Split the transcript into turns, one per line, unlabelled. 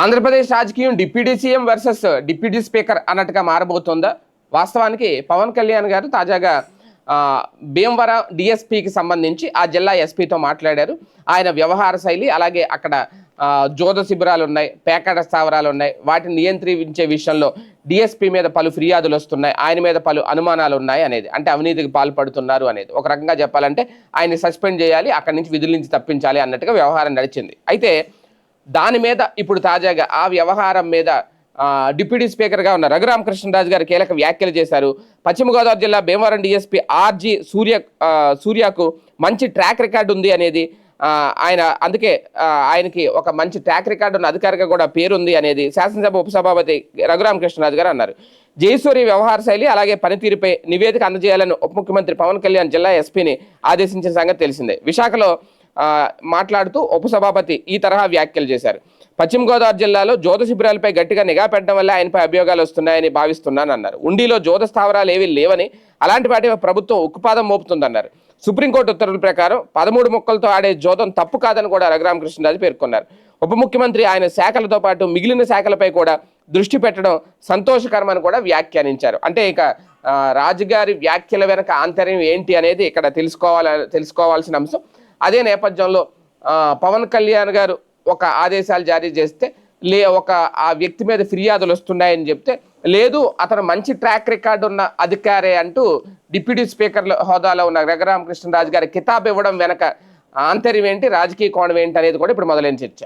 ఆంధ్రప్రదేశ్ రాజకీయం deputy CM versus deputy speaker అన్నట్టుగా మారబోతోందా? వాస్తవానికి పవన్ కళ్యాణ్ గారు తాజాగా భీమవరం డిఎస్పికి సంబంధించి ఆ జిల్లా ఎస్పీతో మాట్లాడారు. ఆయన వ్యవహార శైలి అలాగే అక్కడ జోధ జోద శిబిరాలు ఉన్నాయి పేకాట స్థావరాలు ఉన్నాయి. వాటిని నియంత్రించే విషయంలో డిఎస్పీ మీద పలు ఫిర్యాదులు వస్తున్నాయి. ఆయన మీద పలు అనుమానాలు ఉన్నాయి అనేది అంటే అవినీతికి పాల్పడుతున్నారు అనేది. ఒక రకంగా చెప్పాలంటే ఆయన్ని సస్పెండ్ చేయాలి అక్కడి నుంచి విధుల నుంచి తప్పించాలి అన్నట్టుగా వ్యవహారం నడిచింది. అయితే దాని మీద ఇప్పుడు తాజాగా ఆ వ్యవహారం మీద డిప్యూటీ స్పీకర్గా ఉన్న రఘురామకృష్ణరాజు గారు కీలక వ్యాఖ్యలు చేశారు. పశ్చిమ గోదావరి జిల్లా భీమవరం డిఎస్పీ ఆర్జీ సూర్య సూర్యకు మంచి ట్రాక్ రికార్డు ఉంది అనేది ఆయన అందుకే ఆయనకి ఒక మంచి ట్రాక్ రికార్డు ఉన్న అధికారిగా కూడా పేరుంది అనేది శాసనసభ ఉపసభాపతి రఘురామకృష్ణరాజు గారు అన్నారు. జయసూరి వ్యవహార శైలి అలాగే పనితీరుపై నివేదిక అందజేయాలని ఉప ముఖ్యమంత్రి పవన్ కళ్యాణ్ జిల్లా ఎస్పీని ఆదేశించిన సంగతి తెలిసిందే. విశాఖలో మాట్లాడుతూ ఉపసభాపతి ఈ తరహా వ్యాఖ్యలు చేశారు. పశ్చిమ గోదావరి జిల్లాలో జోత శిబిరాలపై గట్టిగా నిఘా పెట్టడం వల్ల ఆయనపై అభియోగాలు వస్తున్నాయని భావిస్తున్నాను అన్నారు ఉండిలో జోద స్థావరాలు ఏవీ లేవని అలాంటి వాటి ప్రభుత్వం ఉక్కుపాదం మోపుతుందన్నారు. సుప్రీంకోర్టు ఉత్తర్వుల ప్రకారం పదమూడు మొక్కలతో ఆడే జోదం తప్పు కాదని కూడా రఘురామకృష్ణరాజు పేర్కొన్నారు. ఉప ముఖ్యమంత్రి ఆయన శాఖలతో పాటు మిగిలిన శాఖలపై కూడా దృష్టి పెట్టడం సంతోషకరమని కూడా వ్యాఖ్యానించారు. అంటే ఇక రాజుగారి వ్యాఖ్యల వెనక ఆంతర్యం ఏంటి అనేది ఇక్కడ తెలుసుకోవాల తెలుసుకోవాల్సిన అంశం. అదే నేపథ్యంలో పవన్ కళ్యాణ్ గారు ఒక ఆదేశాలు జారీ చేస్తే లే ఒక ఆ వ్యక్తి మీద ఫిర్యాదులు వస్తున్నాయని చెప్తే లేదు అతను మంచి ట్రాక్ రికార్డు ఉన్న అధికారే అంటూ డిప్యూటీ స్పీకర్ హోదాలో ఉన్న రఘురామకృష్ణరాజు గారి కితాబ్ ఇవ్వడం వెనక ఆంతర్యం ఏంటి రాజకీయ కోణం ఏంటి అనేది కూడా ఇప్పుడు మొదలైన చర్చ.